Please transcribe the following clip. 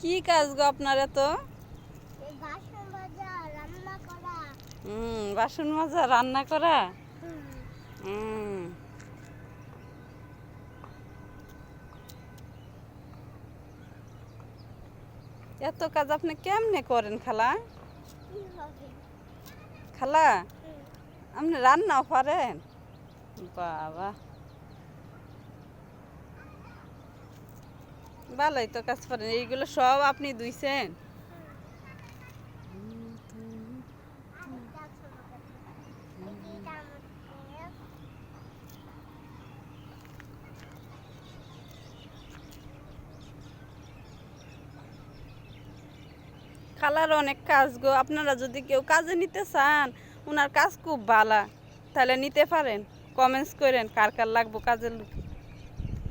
কি কাজ গো আপনার এত? বাসন মাজা রান্না করা। হুম বাসন মাজা রান্না করা? হুম, হুম। এত কাজ আপনি কেমনে করেন খালা? খালা? আপনি রান্নাও পারেন? বাবা। ভালোই তো কাজ করেন। এইগুলো সব আপনি দুইছেন। খালার অনেক কাজ গো। আপনারা যদি কেউ কাজে নিতে চান ওনার কাজ খুব ভালো তাহলে নিতে পারেন। কমেন্টস করেন, কার কার লাগবো কাজের